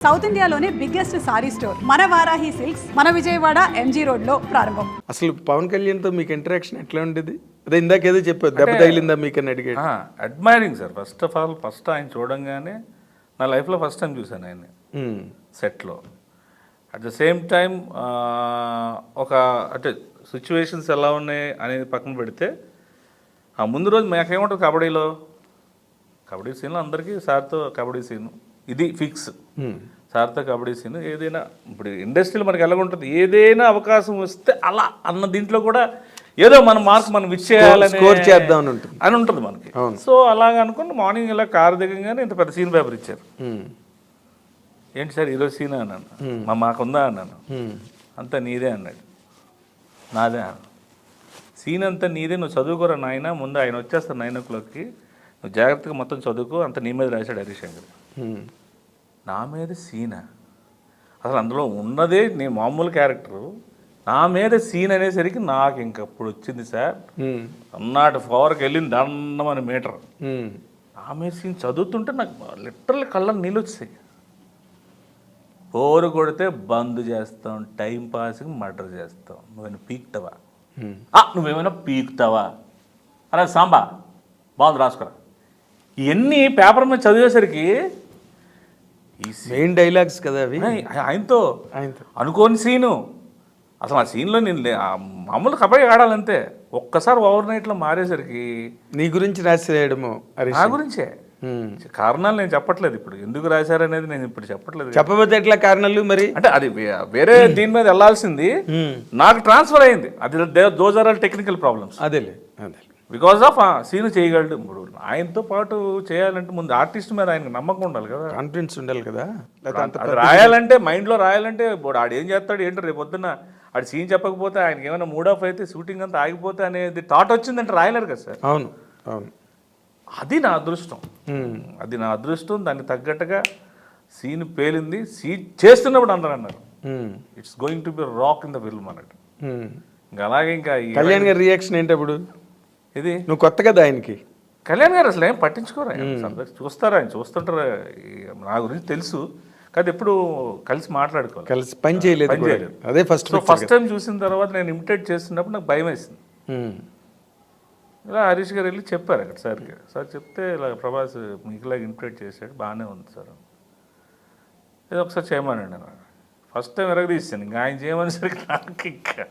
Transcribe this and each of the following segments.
South ఇండియాలోనే biggest sorry store మన Varahi silks మన విజయవాడ ఎంజీ రోడ్లో ప్రారంభం. అసలు పవన్ కళ్యాణ్తో మీకు ఇంటరాక్షన్ ఎట్లా ఉండేది? అదే ఇందాకేదో చెప్పారు దెబ్బ తగిలిందా మీకు అని అడిగాడు admiring sir first of all first ఆయన చూడంగానే నా లైఫ్లో ఫస్ట్ టైం చూశాను ఆయన్ని. ఉమ్, సెట్లో. అట్ ద సేమ్ టైం ఒక అంటే సిచ్యువేషన్స్ ఎలా ఉన్నాయి అనేది పక్కన పెడితే ఆ ముందు రోజు మాకేముంటుంది కబడ్డీలో? కబడ్డీ సీన్లో అందరికీ సార్తో కబడ్డీ సీను. ఇది ఫిక్స్. సార్తో కబడ్డీ సీన్ ఏదైనా ఇప్పుడు ఇండస్ట్రీలో మనకి ఎలా ఉంటుంది. ఏదైనా అవకాశం వస్తే అలా అన్న దీంట్లో కూడా ఏదో మన మార్క్ మనం ఇచ్చేయాలని score చేద్దాం అని ఉంటుంది. అని ఉంటుంది మనకి. సో అలాగ అనుకుని మార్నింగ్ ఇలా కారు దిగంగానే ఇంత పెద్ద సీన్ పేపర్ ఇచ్చారు. ఏంటి సార్ ఈరోజు సీన్ అన్నాను. మా మాకుందా అన్నాను. అంతా నీదే అన్నాడు. నాదే అన్నాను సీన్ అంతా నీదే నువ్వు చదువుకోరా నాయన ముందు ఆయన వచ్చేస్తారు నైన్ ఓ క్లాక్కి. నువ్వు జాగ్రత్తగా మొత్తం చదువుకో అంత నీ మీద రాశాడు హరిశంకర్. ఉమ్, నా మీద సీనా. అసలు అందులో ఉన్నదే నేను మామూలు క్యారెక్టరు నా మీద సీన్ అనేసరికి నాకు ఇంకప్పుడు వచ్చింది సార్. అన్నాటి ఫవర్కి వెళ్ళింది దండమని మీటర్ నా మీద సీన్ చదువుతుంటే నాకు లిటరల్ కళ్ళ నీళ్ళు వచ్చాయి బోరు కొడితే బంద్ చేస్తాం టైం పాస్కి మర్డర్ చేస్తాం. నువ్వేమైనా పీక్తావా? నువ్వేమైనా పీకుతావా? అలా సాంబా బాగుంది రాసుకురా. ఇవన్నీ పేపర్ మీద చదివేసరికి మెయిన్ డైలాగ్స్ కదా అవి? ఆయ- ఆయనతో ఆయనతో. అనుకోని సీను అసలు ఆ సీన్లో నేను మామూలు కబడ్డీ ఆడాలంతే. ఒక్కసారి ఓవర్ నైట్లో మారేసరికి నీ గురించి రాసేయడము హరీష్. నా గురించే. కారణాలు నేను చెప్పట్లేదు ఇప్పుడు. ఎందుకు రాశారనేది నేను ఇప్పుడు చెప్పట్లేదు. చెప్పబోతే ఎట్లా కారణాలు మరి? అంటే అది వేరే దీని మీద వెళ్ళాల్సింది. ఉమ్, నాకు ట్రాన్స్ఫర్ అయింది. అది those are all technical problems అదేలే అదేలే. బికాస్ ఆఫ్ సీన్ చేయగలడు ఇప్పుడు ఆయనతో పాటు చేయాలంటే ముందు ఆర్టిస్ట్ మీద ఆయనకు నమ్మకం ఉండాలి కదా. కాన్ఫిడెన్స్ ఉండాలి కదా. రాయాలంటే మైండ్లో రాయాలంటే ఇప్పుడు ఆడు ఏం చేస్తాడు ఏంటో రేపు పొద్దున్న ఆడు సీన్ చెప్పకపోతే ఆయనకి ఏమైనా మూడ్ ఆఫ్ అయితే షూటింగ్ అంతా ఆగిపోతే అనేది థాట్ వచ్చిందంటే రాయలేరు కదా సార్. అవును అవును. అది నా అదృష్టం. అది నా అదృష్టం దానికి తగ్గట్టుగా సీన్ పేలింది. సీన్ చేస్తున్నప్పుడు అందరూ అన్నారు. It's going to be rock in the film అన్నట్టు. ఇంకా అలాగే ఇంకా కళ్యాణ్ గారి రియాక్షన్ ఏంటి అప్పుడు? ఇది? నువ్వు కొత్త కదా ఆయనకి. కళ్యాణ్ గారు అసలు ఏం పట్టించుకోరు ఆయన. చూస్తారు ఆయన చూస్తుంటారు. నా గురించి తెలుసు. కాదు ఎప్పుడు కలిసి మాట్లాడుకోవాలి. కలిసి పని చేయలేదు పని. చేయలేదు. అదే ఫస్ట్ ఫస్ట్ టైం చూసిన తర్వాత నేను ఇమిటేట్ చేస్తున్నప్పుడు నాకు భయం వేసింది. ఇలా హరీష్ గారు వెళ్ళి చెప్పారు అక్కడ సార్కి. సార్ చెప్తే ఇలా ప్రభాస్ మీకులాగా ఇమిటేట్ చేశాడు బాగానే ఉంది సార్ ఏదో ఒకసారి చేయమనండి నేను ఫస్ట్ టైం ఎరగదీసాను ఇంకా ఆయన చేయమనేసరికి నాకు ఇంకా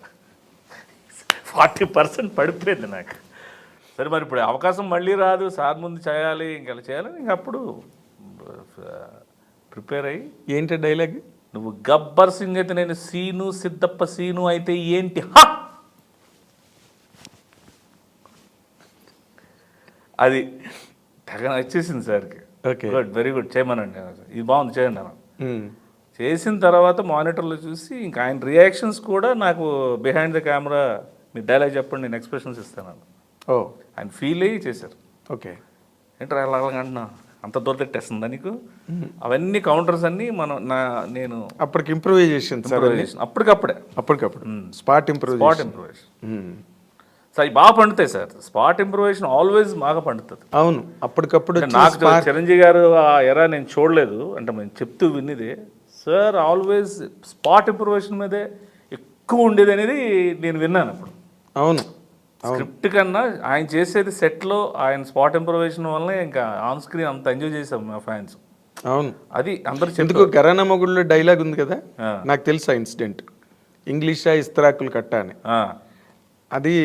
ఫార్టీ పర్సెంట్ పడిపోయింది నాకు. సరే మరి ఇప్పుడు అవకాశం మళ్ళీ రాదు సార్ ముందు చేయాలి ఇంకా ఇలా చేయాలి ఇంక అప్పుడు ప్రిపేర్ అయ్యి. ఏంటి డైలాగ్? నువ్వు గబ్బర్ సింగ్ అయితే నేను సీను సిద్ధప్ప సీను అయితే ఏంటి? హా! అది తెగ నచ్చేసింది సార్కి. ఓకే. Good very good. చేయమనండి ఇది బాగుంది చేయండి అన్న. చేసిన తర్వాత మానిటర్లో చూసి ఇంకా ఆయన రియాక్షన్స్ కూడా నాకు బిహైండ్ ద కెమెరా మీ డైలాగ్ చెప్పండి నేను ఎక్స్ప్రెషన్స్ ఇస్తాను ఓ. ఆయన ఫీల్ అయ్యి చేశారు. ఓకే. ఏంట్రా అలా అలాగ అంటున్నా? అంత దూరం తెట్టేస్తుందా నీకు? అవన్నీ కౌంటర్స్ అన్నీ మనం నా నేను అప్పటికి ఇంప్రూవైజేషన్ చేసిన. అప్పటికప్పుడే. అప్పటికప్పుడు. Spot spot improvisation improvisation sir బాగా పండుతాయి సార్. స్పాట్ ఇంప్రూవేషన్ ఆల్వేస్ బాగా పండుతుంది. అవును. అప్పటికప్పుడు నాకు చిరంజీవి గారు ఆ ఎరా నేను చూడలేదు. అంటే మేము చెప్తూ విన్నదే సార్ ఆల్వేస్ స్పాట్ ఇంప్రూవేషన్ మీదే ఎక్కువ ఉండేది అనేది నేను విన్నాను అప్పుడు. అవును. స్క్రిప్ట్ కన్నా ఆయన చేసేది సెట్లో ఆయన స్పాట్ ఇంప్రూవేషన్ వల్ల ఇంకా ఆన్ స్క్రీన్ అంత ఎంజాయ్ చేసాం మా ఫ్యాన్స్. అవును. అది అందరు ఎందుకు గరానా మొగుడులో డైలాగ్ ఉంది కదా. నాకు తెలుసు ఆ ఇన్సిడెంట్. ఇంగ్లీషా ఇస్తరాకులు కట్ట అని. అది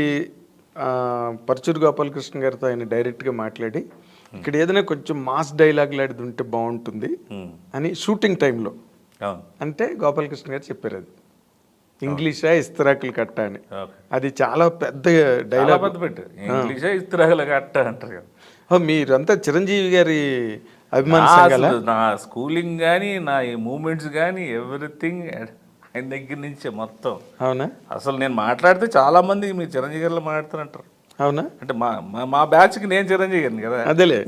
పరచూరు గోపాలకృష్ణ గారితో ఆయన డైరెక్ట్గా మాట్లాడి ఇక్కడ ఏదైనా కొంచెం మాస్ డైలాగ్ లాంటిది ఉంటే బాగుంటుంది అని షూటింగ్ టైంలో. అంటే గోపాలకృష్ణ గారు చెప్పారు అది. ఇంగ్లీషా ఇస్తరాకులు కట్ట అని. అది చాలా పెద్ద డైలాగ్ పెద్ద పెట్టు. ఇంగ్లీషే ఇస్త్రాగల కట్ట అంటారు కదా. మీరంతా చిరంజీవి గారి అభిమాన నా స్కూలింగ్ కానీ నా ఈ మూమెంట్స్ కానీ ఎవ్రీథింగ్ ఆయన దగ్గర నుంచే మొత్తం. అవునా? అసలు నేను మాట్లాడితే చాలా మంది మీ చిరంజీవి గారిలో మాట్లాడుతారంటారు అవునా? అంటే మా మా- మా బ్యాచ్కి నేను చిరంజీవి గారిని కదా. అదేలే.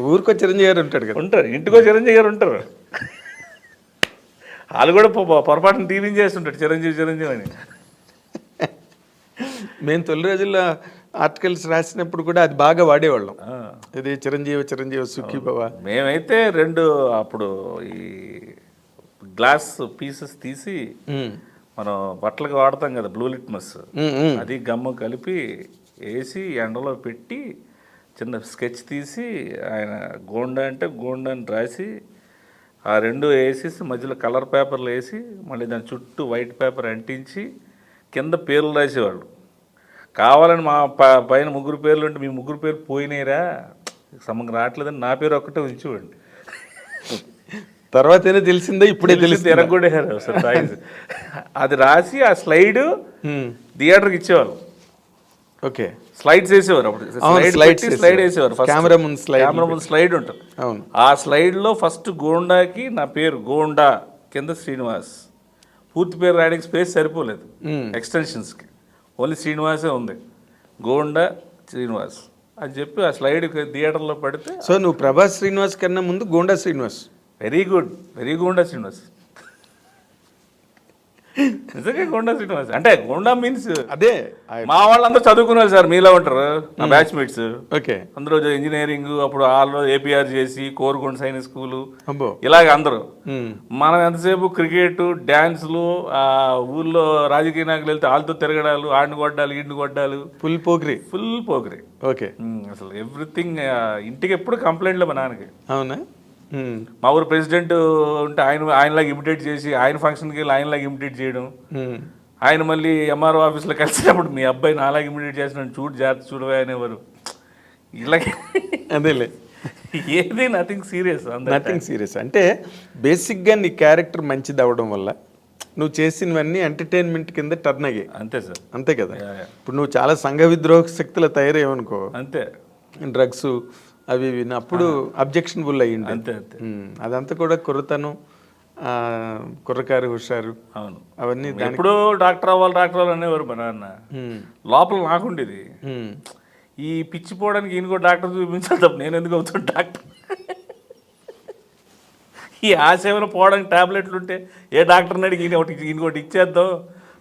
ఊరికో చిరంజీవి గారు ఉంటాడు కదా. ఉంటారు. ఇంటికో చిరంజీవి గారు ఉంటారు. వాళ్ళు కూడా పొరపాటున టీవీని చేస్తుంటాడు చిరంజీవి చిరంజీవి అని. మేము తొలి రోజుల్లో ఆర్టికల్స్ రాసినప్పుడు కూడా అది బాగా వాడేవాళ్ళం. ఇది చిరంజీవి చిరంజీవి సుఖీ భవ మేమైతే రెండు అప్పుడు ఈ గ్లాస్ పీసెస్ తీసి మనం బట్టలకు వాడతాం కదా బ్లూ లిట్మస్. అది గమ్ము కలిపి వేసి ఎండలో పెట్టి చిన్న స్కెచ్ తీసి ఆయన గోండా అంటే గోండా అని రాసి ఆ రెండు వేసేసి మధ్యలో కలర్ పేపర్లు వేసి మళ్ళీ దాని చుట్టూ వైట్ పేపర్ అంటించి కింద పేర్లు రాసేవాళ్ళు. కావాలని మా పైన ముగ్గురు పేర్లు ఉంటే మీ ముగ్గురు పేర్లు పోయినాయిరా. సమగ్ర రావట్లేదని నా పేరు ఒక్కటే ఉంచేవాడిని. తర్వాతనే తెలిసిందే ఇప్పుడే తెలిసి తెలిసింది size. అది రాసి ఆ స్లైడ్ థియేటర్కి ఇచ్చేవాళ్ళు. ఓకే. స్లైడ్స్ వేసేవారు అప్పుడు. స్లైడ్ స్లైడ్ వేసేవారు. కెమెరా ముందు slide కెమెరా ముందు స్లైడ్ ఉంటుంది. అవును. ఆ స్లైడ్లో ఫస్ట్ గోండాకి నా పేరు గోండా కింద శ్రీనివాస్. పూర్తి పేరు రాయడానికి స్పేస్ సరిపోలేదు. ఎక్స్టెన్షన్స్కి ఓన్లీ శ్రీనివాసే ఉంది. గోండా శ్రీనివాస్ అని చెప్పి ఆ స్లైడ్ థియేటర్లో పడితే సో నువ్వు ప్రభాస్ శ్రీనివాస్ కన్నా ముందు Gonda Srinivas. Very good very Gonda Srinivas. నిజంగా గోండా శ్రీనివాస్ అంటే గోండా మీన్స్ అదే మా వాళ్ళందరూ చదువుకున్నారు సార్ మీలా ఉంటారు నా బ్యాచ్ మేట్స్ ఓకే. అందరూ ఇంజనీరింగ్ అప్పుడు వాళ్ళు ఏపీఆర్ చేసి కోరుకొండ సైనిక్ స్కూలు. ఇలాగ అందరూ. ఉమ్, మనం ఎంతసేపు క్రికెట్ డ్యాన్స్లు ఆ ఊళ్ళో రాజకీయ నాయకులు వెళ్తే వాళ్ళతో తిరగడాలు ఆడిని కొట్టాలు ఈడిని కొట్టాలు. ఫుల్ పోగ్రి ఫుల్ పోకరి ఓకే. ఉమ్, అసలు ఎవ్రీథింగ్ ఇంటికి ఎప్పుడు కంప్లైంట్లు మా నాన్నకి. అవునా? మా ఊరు ప్రెసిడెంట్ ఉంటే ఆయన ఆయనలాగా ఇమిటేట్ చేసి ఆయన ఫంక్షన్కి వెళ్ళి ఆయనలాగా ఇమిటేట్ చేయడం. ఉమ్, ఆయన మళ్ళీ ఎంఆర్ఓ ఆఫీస్లో కలిసినప్పుడు మీ అబ్బాయి నాలాగా ఇమిటేట్ చేసిన చూడు జాగ్రత్త చూడవే అనేవారు. ఇలాగే అదేలే. ఏది నథింగ్ సీరియస్ నథింగ్ సీరియస్ అంటే బేసిక్గా నీ క్యారెక్టర్ మంచిది అవడం వల్ల నువ్వు చేసినవన్నీ ఎంటర్టైన్మెంట్ కింద టర్న్ అయ్యాయి. అంతే సార్. అంతే కదా. ఇప్పుడు నువ్వు చాలా సంఘ విద్రోహ శక్తులు తయారయ్యవనుకో. అంతే. డ్రగ్స్ అవి ఇవి అప్పుడు అబ్జెక్షనబుల్ అయ్యింది అంతే అంతే. అదంతా కూడా కుర్రతనం కుర్రకారు హుషారు అవును. అవన్నీ ఎప్పుడూ డాక్టర్ అవ్వాలి డాక్టర్ అవ్వాలి అనేవారు మా నాన్న? లోపల నాకుండేది. ఈ పిచ్చి పోవడానికి ఈయన కూడా డాక్టర్ చూపించాలి తప్ప నేను ఎందుకు అవుతాను డాక్టర్? ఈ ఆసేవలు పోవడానికి టాబ్లెట్లు ఉంటే ఏ డాక్టర్ని అడిగి ఈయన ఒకటి ఒకటి ఇచ్చేద్దాం?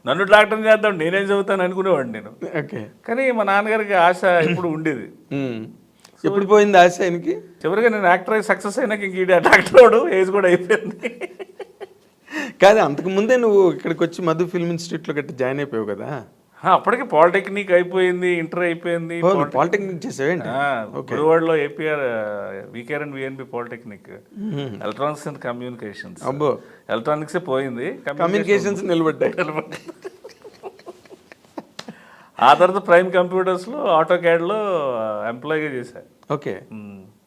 నన్ను డాక్టర్ని చేద్దాం నేనేం చదువుతాను అనుకునేవాడిని నేను. ఓకే. కానీ మా నాన్నగారికి ఆశ ఎప్పుడు ఉండేది. ఎప్పుడు పోయింది ఆశ ఆయనకి? చివరిగా నేను యాక్టర్ అయి సక్సెస్ అయినాక ఇంక ఈడ డాక్టర్ వాడు ఏజ్ కూడా అయిపోయింది. కాదు అంతకు ముందే నువ్వు ఇక్కడికి వచ్చి మధు ఫిల్మ్ ఇన్స్టిట్యూట్లో గట్టి జాయిన్ అయిపోయావు కదా? అప్పటికి పాలిటెక్నిక్ అయిపోయింది ఇంటర్ అయిపోయింది పాలిటెక్నిక్ చేసావేంటి గురువాడలో APR VKR and VNB polytechnic. Electronics and communications అబ్బో. ఎలక్ట్రానిక్సే పోయింది కమ్యూనికేషన్స్ నిలబడ్డాయి. ఆ తర్వాత ప్రైమ్ కంప్యూటర్స్లో ఆటో క్యాడ్లో ఎంప్లాయీగా చేశా. ఓకే.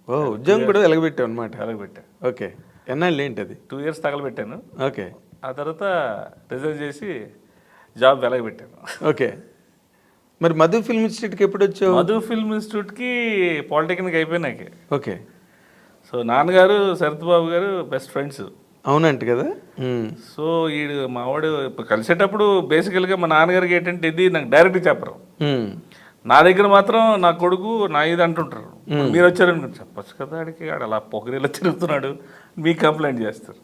ఓ ఉద్యోగం కూడా వెలగబెట్టావు అనమాట తగలబెట్టా ఓకే. ఎన్నాళ్ళు ఏంటి అది టూ ఇయర్స్ తగలబెట్టాను. ఓకే. ఆ తర్వాత రిజైన్ చేసి జాబ్ వెలగబెట్టాను. ఓకే. మరి మధు ఫిల్మ్ ఇన్స్టిట్యూట్కి ఎప్పుడు వచ్చావు? మధు ఫిల్మ్ ఇన్స్టిట్యూట్కి పాలిటెక్నిక్ అయిపోయినాకే. ఓకే. సో నాన్నగారు శరత్ బాబు గారు బెస్ట్ ఫ్రెండ్స్. అవునంట కదా? సో వాడు ఇప్పుడు కలిసేటప్పుడు బేసికల్గా మా నాన్నగారికి ఏంటంటే ఇది నాకు డైరెక్ట్గా చెప్పరు. నా దగ్గర మాత్రం నా కొడుకు నా ఇది అంటుంటారు. మీరు వచ్చారనుకుంటే చెప్పచ్చు కదా ఆడికి ఆడు అలా పొగరిలో తిరుగుతున్నాడు. మీకు కంప్లైంట్ చేస్తారు.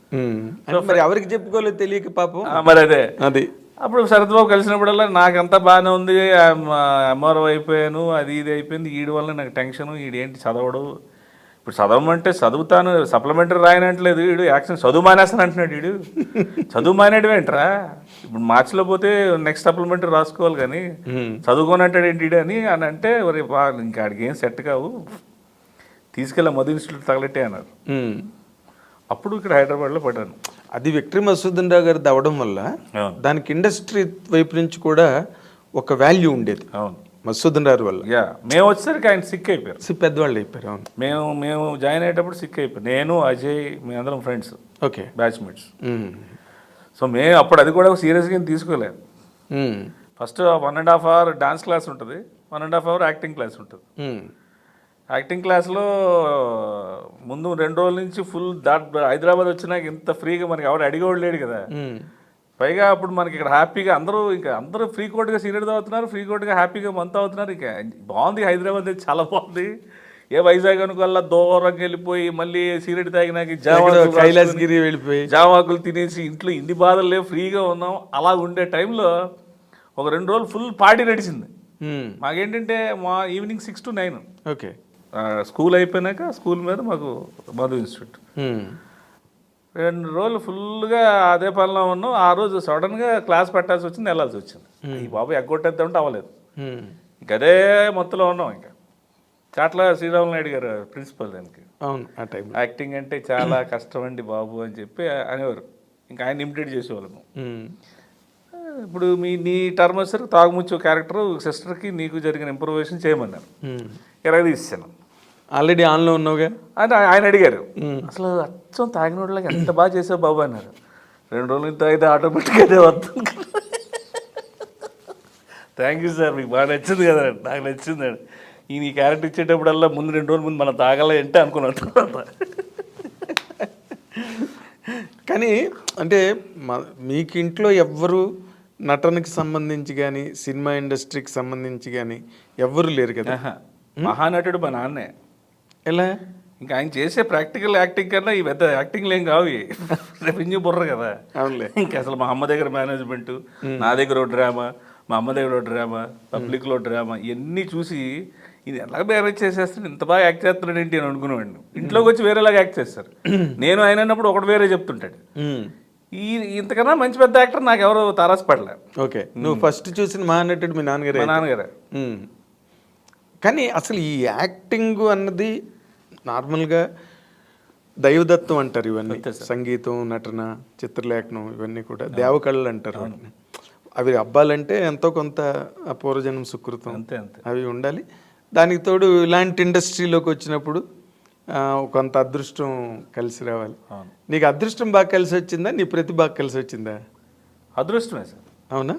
మరి ఎవరికి చెప్పుకోలేదు తెలియక పాపం? మరి అదే. అది. అప్పుడు శరత్ బాబు కలిసినప్పుడల్లా నాకంతా బాగానే ఉంది. ఎంఆర్ఓ అయిపోయాను అది ఇది అయిపోయింది. ఈడి వల్ల నాకు టెన్షన్ ఈడేంటి చదవడు. ఇప్పుడు చదవమంటే చదువుతాను సప్లిమెంటరీ రాయనట్లేదు వీడు యాక్షన్ చదువు మానేస్తాను అంటున్నాడు వీడు. చదువు మానేయడం ఏంట్రా ఇప్పుడు మార్చిలో పోతే నెక్స్ట్ సప్లిమెంటరీ రాసుకోవాలి కానీ చదువుకోనంటాడు ఏంటి అని అని అంటే మరి ఇంకా ఆడికి ఏం సెట్ కావు. తీసుకెళ్ళి మధు ఇన్స్టిట్యూట్ తగలెట్టే అన్నారు. అప్పుడు ఇక్కడ హైదరాబాద్లో పడ్డాను. అది విక్టరీ మసూదన్ రావు గారిది అవడం వల్ల దానికి ఇండస్ట్రీ వైపు నుంచి కూడా ఒక వాల్యూ ఉండేది. అవును. మసూదన్ రావు వల్ల. యా మేము వచ్చేసరికి ఆయన సిక్ అయిపోయారు. సి పెద్దవాళ్ళు అయిపోయారు అవును. మేము మేము జాయిన్ అయ్యేటప్పుడు సిక్ అయిపోయి నేను అజయ్ మేమందరం ఫ్రెండ్స్ ఓకే. బ్యాచ్మేట్స్ సో మేము అప్పుడు అది కూడా సీరియస్గా తీసుకోలేదు. First one and half hour dance class ఉంటుంది. One and half hour acting class ఉంటుంది. యాక్టింగ్ క్లాస్లో ముందు రెండు రోజుల నుంచి ఫుల్ దాట్ హైదరాబాద్ వచ్చినాక ఇంత ఫ్రీగా మనకి ఎవరు అడిగేవాడు లేడు కదా. పైగా అప్పుడు మనకి ఇక్కడ హ్యాపీగా అందరూ ఇంకా అందరూ ఫ్రీ కోట్గా సీరియడ్ అవుతున్నారు ఫ్రీ కోట్గా హ్యాపీగా మంత్ అవుతున్నారు. ఇంకా బాగుంది హైదరాబాద్ చాలా బాగుంది. ఏ వైజాగ్ అనుకోల్లా దూరంగా వెళ్ళిపోయి మళ్ళీ సీరియడ్ తాగినాక జామాకులు కైలాసగిరి వెళ్ళిపోయి. జామాకులు తినేసి ఇంట్లో ఇన్ని బాధలు లేవు ఫ్రీగా ఉన్నాం. అలా ఉండే టైంలో ఒక రెండు రోజులు ఫుల్ పార్టీ నడిచింది. మాకేంటంటే మా evening six to nine. Okay. School అయిపోయినాక స్కూల్ మీద మాకు మధు ఇన్స్టిట్యూట్. రెండు రోజులు ఫుల్గా అదే పనిలో ఉన్నాం. ఆ రోజు సడన్గా క్లాస్ పెట్టాల్సి వచ్చింది వెళ్ళాల్సి వచ్చింది. ఈ బాబు ఎగ్గొట్టేద్దామంటే అవ్వలేదు. ఇంక అదే మొత్తంలో ఉన్నాం ఇంకా. చాట్ల శ్రీరాములు నాయుడు గారు ప్రిన్సిపల్ దానికి. అవును ఆ టైంలో యాక్టింగ్ అంటే చాలా కష్టం అండి బాబు అని చెప్పి అనేవారు. ఇంకా ఆయన ఇమిటేట్ చేసేవాళ్ళము. ఇప్పుడు మీ నీ టర్మ్ వచ్చేసరికి తాగుముచ్చు క్యారెక్టర్ సిస్టర్కి నీకు జరిగిన ఇంప్రూవేషన్ చేయమన్నారు. హ్మ్. ఆల్రెడీ ఆన్లో ఉన్నావుగా? అంటే ఆయన అడిగారు. అసలు అచ్చం తాగినోళ్ళకి ఎంత బాగా చేసావు బాబు అన్నారు. రెండు రోజులు ఇంత అయితే ఆటోమేటిక్గా అదే వస్తుంది. థ్యాంక్ యూ సార్ మీకు బాగా నచ్చింది కదా నాకు నచ్చింది అండి. ఈ ఈ క్యారెక్టర్ ఇచ్చేటప్పుడల్లా ముందు రెండు రోజుల ముందు మనం తాగాలి అంటే అనుకున్నాను తర్వాత. కానీ అంటే మ- మీకు ఇంట్లో ఎవ్వరు నటనకి సంబంధించి కానీ సినిమా ఇండస్ట్రీకి సంబంధించి కానీ ఎవ్వరు లేరు కదా. మహానటుడు మా నాన్నే. ఎలా? ఇంకా ఆయన చేసే ప్రాక్టికల్ యాక్టింగ్ కన్నా ఈ పెద్ద యాక్టింగ్ ఏం కావు. రెవెన్యూ బుర్ర కదా. అవునులే. ఇంకా అసలు మా అమ్మ దగ్గర మేనేజ్మెంట్ నా దగ్గర ఒక డ్రామా మా అమ్మ దగ్గర ఒక డ్రామా పబ్లిక్లో డ్రామా ఇవన్నీ చూసి ఇది ఎలా మేనేజ్ చేసేస్తాడు? ఇంత బాగా యాక్ట్ చేస్తున్నాడు ఏంటి అని అనుకునేవాడిని. ఇంట్లోకి వచ్చి వేరేలాగా యాక్ట్ చేస్తారు. నేను ఆయన అన్నప్పుడు ఒకటి వేరే చెప్తుంటాడు. ఈ ఇంతకన్నా మంచి పెద్ద యాక్టర్ నాకు ఎవరు తారాసపడలే ఓకే. నువ్వు ఫస్ట్ చూసిన మహానటుడు మీ నాన్నగారే మా నాన్నగారే. కానీ అసలు ఈ యాక్టింగ్ అన్నది నార్మల్గా దైవదత్తం అంటారు ఇవన్నీ. సంగీతం నటన చిత్రలేఖనం ఇవన్నీ కూడా దేవకళలు అంటారు అవి అబ్బాలంటే ఎంతో కొంత ఆ పూర్వజన్మ సుకృతం అంతే అంతే. అవి ఉండాలి. దానికి తోడు ఇలాంటి ఇండస్ట్రీలోకి వచ్చినప్పుడు కొంత అదృష్టం కలిసి రావాలి. నీకు అదృష్టం బాగా కలిసి వచ్చిందా? నీ ప్రతి బాగా కలిసి వచ్చిందా? అదృష్టమే సార్. అవునా?